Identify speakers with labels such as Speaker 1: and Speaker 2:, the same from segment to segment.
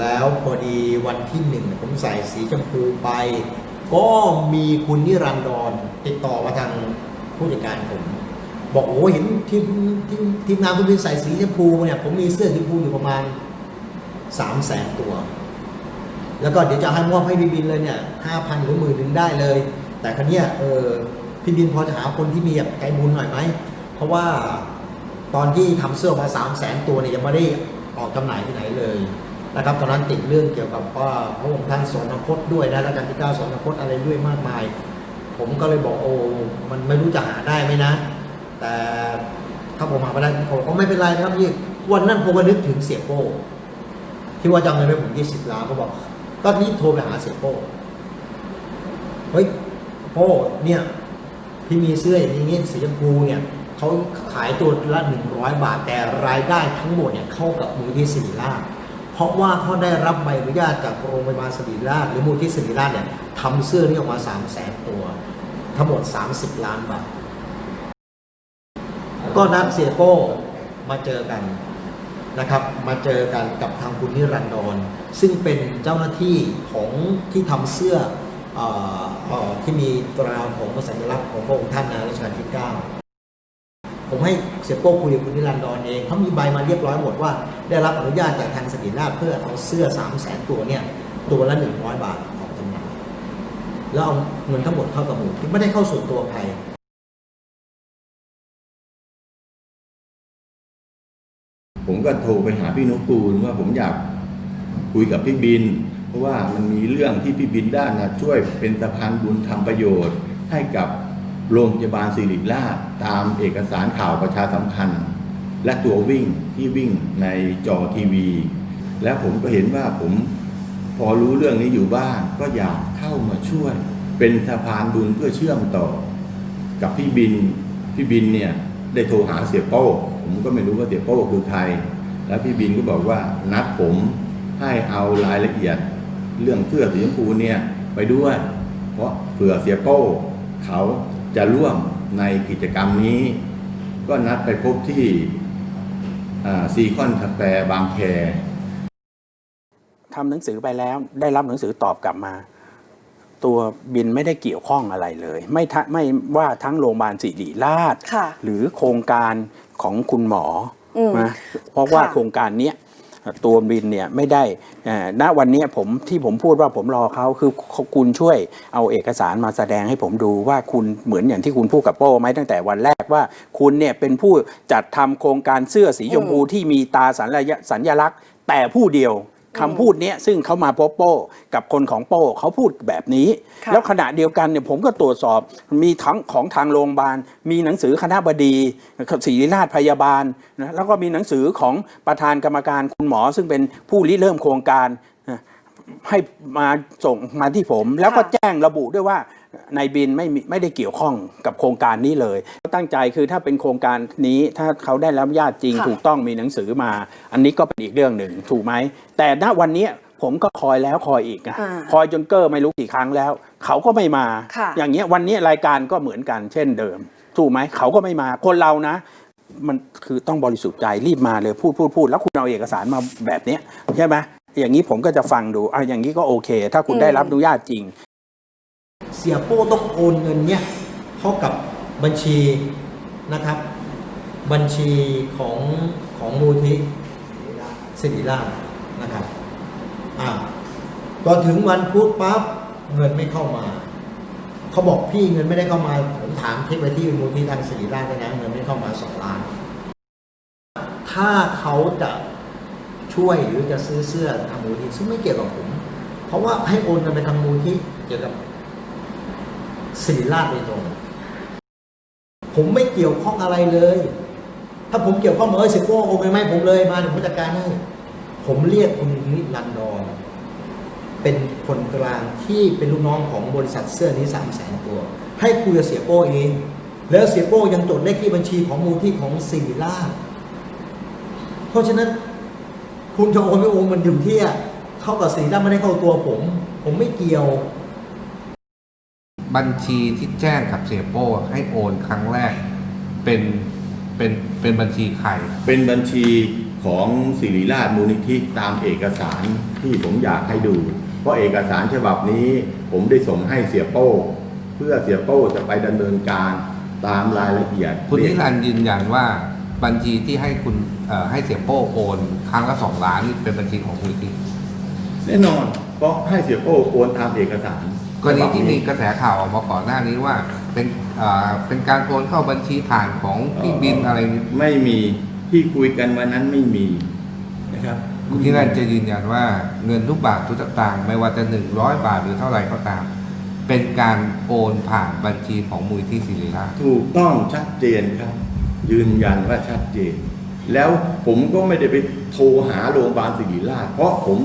Speaker 1: แล้วพอดีวันที่หนึ่งผมใส่สีชมพูไป ก็มีคุณนิรันดรติดต่อมาทางผู้จัดการผม บอกโอ้เห็นทีมทีมทีมงานคุณเป็นใส่สีชมพูเนี่ยผมมีเสื้อสีชมพูอยู่ประมาณสามแสนตัว แล้วก็เดี๋ยวจะให้มอบให้พี่บินเลยเนี่ยห้าพันหรือหมื่นหนึ่งได้เลย แต่ครั้นี้ยเออพี่บินพอจะหาคนที่มีแบบใจบุญหน่อยไหมเพราะว่าตอนที่ทำเสื้อมาสามแสนตัวเนี่ยยังไม่ได้ออกจำหน่ายที่ไหนเลย นะครับตอนนั้นติดเรื่องเกี่ยวกับว่าพระองค์ท่านสอนคตด้วยนะรัชกาลที่เก้าสอนคตอะไรด้วยมากมาย ผมก็เลยบอกโอ้มันไม่รู้จะหาได้ไหมนะ แต่ถ้าผมหาไม่ได้ผมก็ไม่เป็นไรนะครับพี่วันนั้นผมก็นึกถึงเสียโป้ที่ว่าจะเอาเงินไปผมยี่สิบล้านก็บอก ก็นี่โทรไปหาเสียโป้เฮ้ยโป้เนี่ยที่มีเสื้ออย่างนี้สีชมพูเนี่ยเขาขายตัวละหนึ่งร้อยบาทแต่รายได้ทั้งหมดเนี่ยเข้ากับมูลที่สิริราช เพราะว่าเขาได้รับใบอนุญาตจากโรงพยาบาลสิริราชหรือมูลที่สิริราชเนี่ยทำเสื้อนี้ออกมาสามแสนตัว ทั้งหมด 30 ล้านบาทก็นัดเสียโป้มาเจอกันนะครับ มาเจอกันกับทางคุณนิรันดร ซึ่งเป็นเจ้าหน้าที่ของที่ทำเสื้อออที่มีตราของสัญลักษณ์ของพระองค์ท่านนะรัชกาลที่ 9 ผมให้เสียโป้คุยกับคุณนิรันดรเองเขามีใบมาเรียบร้อยหมดว่า ได้รับอนุญาตจากทางสถิราชเพื่อเอาเสื้อ3 0 0แสนตัวเนี่ยตัวละ 100 บาทออกจำหน่ายแล้วเอาเงินทั้งหมดเข้ากับหมู่ที่ไม่ได้เข้าส่วนตัวใคร
Speaker 2: ผมก็โทรไปหาพี่นกปูลว่าผมอยากคุยกับพี่บิน เพราะว่ามันมีเรื่องที่พี่บินได้นะช่วยเป็นสะพานบุญทำประโยชน์ให้กับ โรงพยาบาลศิริราชตามเอกสารข่าวประชาสัมพันธ์และตัววิ่งที่วิ่งในจอทีวี และผมก็เห็นว่าผมพอรู้เรื่องนี้อยู่บ้างก็อยากเข้ามาช่วย เป็นสะพานบุญเพื่อเชื่อมต่อ กับพี่บินพี่บินเนี่ยได้โทรหาเสียโป้ผมก็ไม่รู้ว่าเสียโป้คือใคร แล้วพี่บินก็บอกว่านัดผมให้เอารายละเอียด เรื่องเสื้อสีชมพูเนี่ยไปด้วย เพราะเผื่อเสียโป้เขา จะร่วมในกิจกรรมนี้ ก็นัดไปพบที่ซีคอนสแปร์บางแค
Speaker 3: ทำหนังสือไปแล้วได้รับหนังสือตอบกลับมา ตัวบินไม่ได้เกี่ยวข้องอะไรเลย ไม่ทะไม่ว่าทั้งโรงพยาบาลศิริราช
Speaker 4: ค่ะ
Speaker 3: หรือโครงการของคุณหมออ
Speaker 4: ม
Speaker 3: นะเพราะว่า
Speaker 4: ค่ะ
Speaker 3: โครงการเนี้ย ตัวบินเนี่ยไม่ได้ณวันนี้ผมที่ผมพูดว่าผมรอเขาคือคุณช่วยเอาเอกสารมาแสดงให้ผมดูว่าคุณเหมือนอย่างที่คุณพูดกับโป้ไหมตั้งแต่วันแรกว่าคุณเนี่ยเป็นผู้จัดทำโครงการเสื้อสีชมพูที่มีตาสัญลักษณ์แต่ผู้เดียว คำพูดเนี้ยซึ่งเขามาพบโป้กับคนของโป้เขาพูดแบบนี้
Speaker 4: ค่ะ
Speaker 3: แล้วขณะเดียวกันเนี่ยผมก็ตรวจสอบมีทั้งของทางโรงพยาบาล มีหนังสือคณะบดีศิริราชพยาบาลนะแล้วก็มีหนังสือของประธานกรรมการคุณหมอ ซึ่งเป็นผู้ริเริ่มโครงการนะให้มาส่งมาที่ผม แล้วก็
Speaker 4: ค่ะ
Speaker 3: แจ้งระบุด้วยว่า นายบินไม่มีไม่ได้เกี่ยวข้องกับโครงการนี้เลยตั้งใจคือถ้าเป็นโครงการนี้ถ้าเขาได้รับอนุญาตจริง
Speaker 4: ค่ะ
Speaker 3: ถูกต้องมีหนังสือมา อันนี้ก็เป็นอีกเรื่องหนึ่งถูกไหม แต่ณวันเนี้ยผมก็คอยแล้วคอยอีกนะ
Speaker 4: อ่า
Speaker 3: คอยจนเกอร์ไม่รู้กี่ครั้งแล้ว เขาก็ไม่มา
Speaker 4: ค่ะ
Speaker 3: อย่างเงี้ยวันนี้รายการก็เหมือนกันเช่นเดิม ถูกไหมเขาก็ไม่มาคนเรานะ มันคือต้องบริสุทธิ์ใจรีบมาเลยพูดพูดพูดแล้วคุณเอาเอกสารมาแบบเนี้ยใช่ไหมอย่างนี้ผมก็จะฟังดูอะอย่างนี้ก็โอเค ถ้าคุณ
Speaker 4: อืม
Speaker 3: ได้รับอนุญาตจริง
Speaker 1: เสียโป้ต้องโอนเงินเนี่ยเข้ากับบัญชีนะครับ บัญชีของของมูลที่สิริราชนะครับอ่าตอนถึงวันพุธปั๊บเงินไม่เข้ามาเขาบอกพี่เงินไม่ได้เข้ามา ผมถามเช็คไปที่มูลที่ทางสิริราชนะเงินไม่เข้ามาสองล้าน ถ้าเขาจะช่วยหรือจะซื้อเสื้อทางมูลที่ซึ่งไม่เกี่ยวกับผม เพราะว่าให้โอนเงินไปทางมูลที่เกี่ยวกับ ศิริราชโดยตรงผมไม่เกี่ยวข้องอะไรเลย ถ้าผมเกี่ยวข้องมาเอ้ยสิโก้โอนไปไหมผมเลยมาผมจัดการให้ผมเรียกคุณนิรันดรเป็นคนกลางที่เป็นลูกน้องของบริษัทเสื้อนี้สามแสนตัว ให้คุยกับเสียโป้เอง แล้วเสียโป้ยังจดเลขที่บัญชีของมูลที่ของศิริราชเพราะฉะนั้นคุณจะโอนไม่โอนมันอยู่ที่เข้ากับศิริราชไม่ได้เข้าตัวผม ผมไม่เกี่ยว
Speaker 5: บัญชีที่แจ้งกับเสียโป้ให้โอนครั้งแรกเป็นเป็นเป็นบัญชีใคร
Speaker 2: เป็นบัญชีของศิริราชมูลนิธิตามเอกสารที่ผมอยากให้ดู เพราะเอกสารฉบับนี้ผมได้ส่งให้เสียโป้ เพื่อเสียโป้จะไปดำเนินการตามรายละเอียด
Speaker 5: คุณนิรันดร์ยืนยันว่าบัญชีที่ให้คุณเอ่อให้เสียโป้โอนครั้งละสองล้านนี่เป็นบัญชีของมูลนิธิ
Speaker 2: แน่นอนเพราะให้เสียโป้โอนตามเอกสาร
Speaker 5: กรณีที่มีกระแสข่าวออกมาก่อนหน้านี้ว่าเป็นเอ่อเป็นการโอนเข้าบัญชีผ่านของพี่บินอะไรนี้
Speaker 2: ไม่มีที่คุยกันวันนั้นไม่มีนะครับ
Speaker 5: คุณนิรันดร์จะยืนยันว่าเงินทุกบาททุกสตางค์ไม่ว่าจะหนึ่งร้อยบาทหรือเท่าไหร่ก็ตาม เป็นการโอนผ่านบัญชีของมูลที่ศิริราช
Speaker 2: ถูกต้องชัดเจนครับ ยืนยันว่าชัดเจน แล้วผมก็ไม่ได้ไปโทรหาโรงพยาบาลศิริราช เพราะผม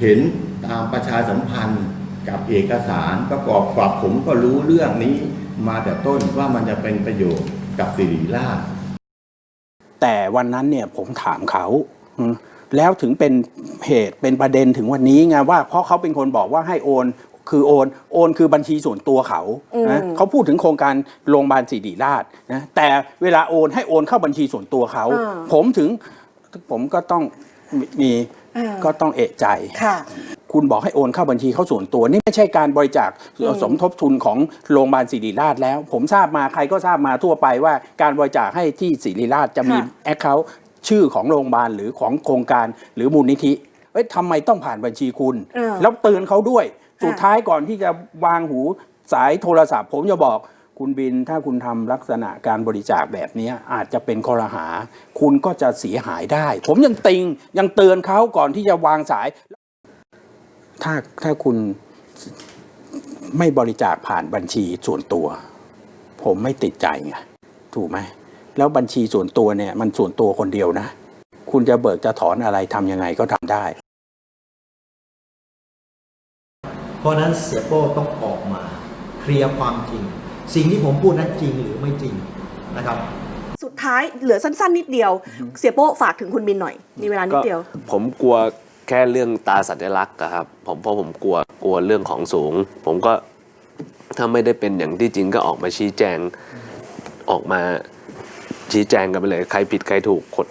Speaker 2: เห็นตามประชาสัมพันธ์ กับเอกสารประกอบกับผมก็รู้เรื่องนี้มาแต่ต้นว่ามันจะเป็นประโยชน์กับศิริราช
Speaker 3: แต่วันนั้นเนี่ยผมถามเขาอืมแล้วถึงเป็นเหตุเป็นประเด็นถึงวันนี้ไงว่าเพราะเขาเป็นคนบอกว่าให้โอน คือโอน โอนคือบัญชีส่วนตัวเขานะ
Speaker 4: อืม
Speaker 3: เขาพูดถึงโครงการโรงพยาบาลศิริราชนะแต่เวลาโอนให้โอนเข้าบัญชีส่วนตัวเขา
Speaker 4: อ่า
Speaker 3: ผมถึงผมก็ต้อง มี
Speaker 4: อ่า
Speaker 3: ก็ต้องเอะใจ
Speaker 4: ค่ะ
Speaker 3: คุณบอกให้โอนเข้าบัญชีเขาส่วนตัว นี่ไม่ใช่การบริจาค
Speaker 4: อืม
Speaker 3: สมทบทุนของโรงพยาบาลศิริราชแล้ว ผมทราบมาใครก็ทราบมาทั่วไปว่าการบริจาคให้ที่ศิริราชจะมีแอคเคาท์ชื่อของโรงพยาบาลหรือของโครงการหรือมูลนิธิเอ้ยทำไมต้องผ่านบัญชีคุณ
Speaker 4: เออ
Speaker 3: แล้วเตือนเขาด้วย
Speaker 4: ค่ะ
Speaker 3: สุดท้ายก่อนที่จะวางหูสายโทรศัพท์ ผมจะบอก คุณบินถ้าคุณทำลักษณะการบริจาคแบบนี้อาจจะเป็นคอรหา คุณก็จะเสียหายได้ ผมยังติงยังเตือนเขาก่อนที่จะวางสาย ถ้าถ้าคุณไม่บริจาคผ่านบัญชีส่วนตัว ผมไม่ติดใจไงถูกไหมแล้วบัญชีส่วนตัวเนี่ยมันส่วนตัวคนเดียวนะ คุณจะเบิกจะถอนอะไรทำยังไงก็ทำได้
Speaker 1: เพราะฉะนั้นเสียโป้ต้องออกมา เคลียร์ความจริง สิ่งที่ผมพูดนั้นจริงหรือไม่จริงนะครับ
Speaker 4: สุดท้ายเหลือสั้น ๆ นิดเดียว เสียโป้ฝากถึงคุณบินหน่อยมีเวลานิดเดียว
Speaker 6: ผมกลัวแค่เรื่องตาสัญลักษณ์อะครับผมเพราะผมกลัวกลัวเรื่องของสูง ผมก็ถ้าไม่ได้เป็นอย่างที่จริงก็ออกมาชี้แจงออกมาชี้แจงกันไปเลย ใครผิดใครถูกคน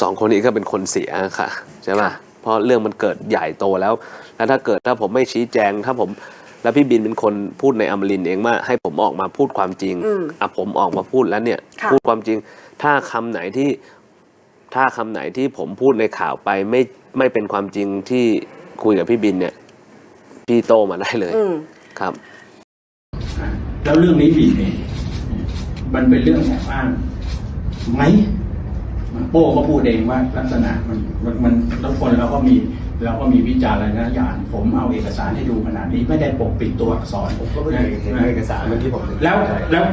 Speaker 6: สองคนนี้ก็เป็นคนเสียค่ะใช่ไหม
Speaker 4: ค่ะ
Speaker 6: เพราะเรื่องมันเกิดใหญ่โตแล้ว แล้วถ้าเกิดถ้าผมไม่ชี้แจงถ้าผม แล้วพี่บินเป็นคนพูดในอมรินทร์เองว่าให้ผมออกมาพูดความจริง
Speaker 4: อืม
Speaker 6: อะผมออกมาพูดแล้วเนี่ย
Speaker 4: ค่ะ
Speaker 6: พูดความจริง ถ้าคำไหนที่ถ้าคำไหนที่ผมพูดในข่าวไปไม่ไม่เป็นความจริงที่คุยกับพี่บินเนี่ย พี่โตมาได้เลย
Speaker 4: อืม
Speaker 6: ครับ
Speaker 3: แล้วเรื่องนี้ผิดเนี่ยมันเป็นเรื่องแอบอ้างไหมโป้ก็พูดเองว่าลักษณะมันมันมันทุกคนเราก็มี เราก็มีวิจารณญาณผมเอาเอกสารให้ดูขนาดนี้ไม่ได้ปกปิดตัวอักษร
Speaker 1: ผมก็ไม่ได้เห็นเอกสารเมื่อกี้ผมถึง
Speaker 3: แล้วแล้ว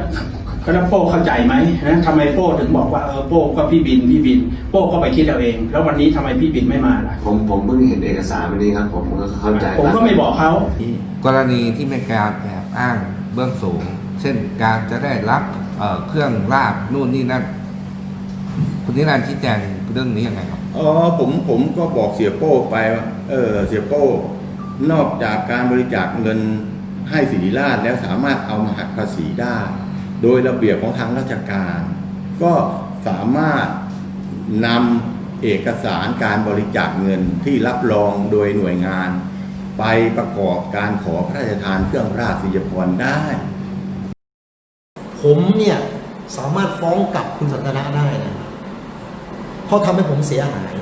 Speaker 3: แล้วโป้เข้าใจไหมนะทำไมโป้ถึงบอกว่าเออโป้ก็พี่บินพี่บิน โป้ก็ไปคิดเอาเอง แล้ววันนี้ทำไมพี่บินไม่มาล่ะ
Speaker 7: ผมผมเพิ่งเห็นเอกสารวันนี้ครับ ผมก็เข้าใจ
Speaker 3: ผมก็ไม่บอกเขา
Speaker 5: กรณีที่มีการแอบอ้างเบื้องสูง เช่นการจะได้รับเอ่อเครื่องราบนู่นนี่นั่นคุณนิรันดร์ชี้แจงเรื่องนี้ยังไงครับ
Speaker 2: อ๋อผมผมก็บอกเสียโป้ไปว่าเออเสียโป้ นอกจากการบริจาคเงินให้ศิริราชแล้วสามารถเอามาหักภาษีได้ โดยระเบียบของทางราชการ ก็สามารถนำเอกสารการบริจาคเงินที่รับรองโดยหน่วยงาน ไปประกอบการขอพระราชทานเครื่องราชสียพรได้
Speaker 1: ผมเนี่ย สามารถฟ้องกลับคุณสันทนาได้นะ เพราะทำให้ผมเสียหาย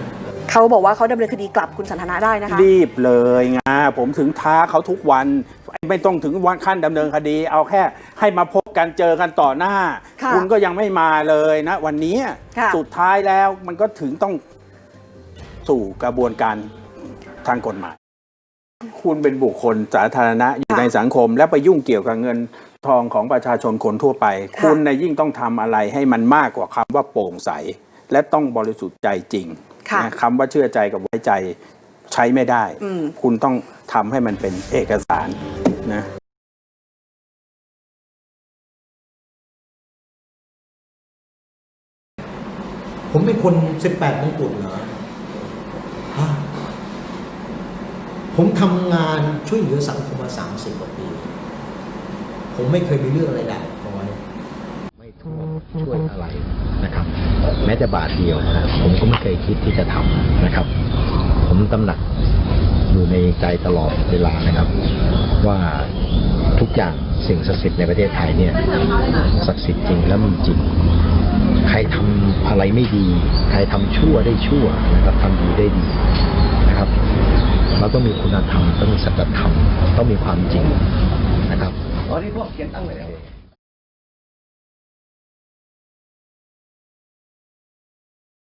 Speaker 4: เขาบอกว่าเขาดำเนินคดีกลับคุณสันทนาได้นะคะ
Speaker 3: รีบเลยไงผมถึงท้าเขาทุกวัน ไม่ต้องถึงวันขั้นดำเนินคดี เอาแค่ให้มาพบกันเจอกันต่อหน้า
Speaker 4: ค่ะ
Speaker 3: ณก็ยังไม่มาเลยนะ วันนี้
Speaker 4: ค่ะ
Speaker 3: สุดท้ายแล้วมันก็ถึงต้องสู่กระบวนการทางกฎหมาย คุณเป็นบุคคลสาธารณะอยู่ในสังคม และไปยุ่งเกี่ยวกับเงินทองของประชาชนคนทั่วไป
Speaker 4: ค่ะ
Speaker 3: คุณในะยิ่งต้องทำอะไรให้มันมากกว่าคำว่าโปร่งใส และต้องบริสุทธิ์ใจจริง
Speaker 4: ค่ะ
Speaker 3: นะคำว่าเชื่อใจกับไว้ใจใช้ไม่ได้
Speaker 4: อืม
Speaker 3: คุณต้องทำให้มันเป็นเอกสารนะ
Speaker 1: ผมเป็นคนสิบแปดมงกุฎเหรอฮะผมทำงานช่วยเหลือสังคมมาสามสิบกว่าปี ผมไม่เคยมีเรื่องอะไรด่างพร้อย
Speaker 8: ไม่โทษ ช่วยอะไรนะครับ แม้แต่บาทเดียวนะผมก็ไม่เคยคิดที่จะทำนะครับ ผมตำหนักอยู่ในใจตลอดเวลานะครับ ว่าทุกอย่างสิ่งศักดิ์สิทธิ์ในประเทศไทยเนี่ยศักดิ์สิทธิ์จริงและมีจริงใครทำอะไรไม่ดี ใครทำชั่วได้ชั่วนะครับทำดีได้ดีนะครับ เราต้องมีคุณธรรมต้องมีสัจธรรมต้องมีความจริงนะครับ
Speaker 9: ตอนนี้พวกเขียนตั้งไว้แล้ว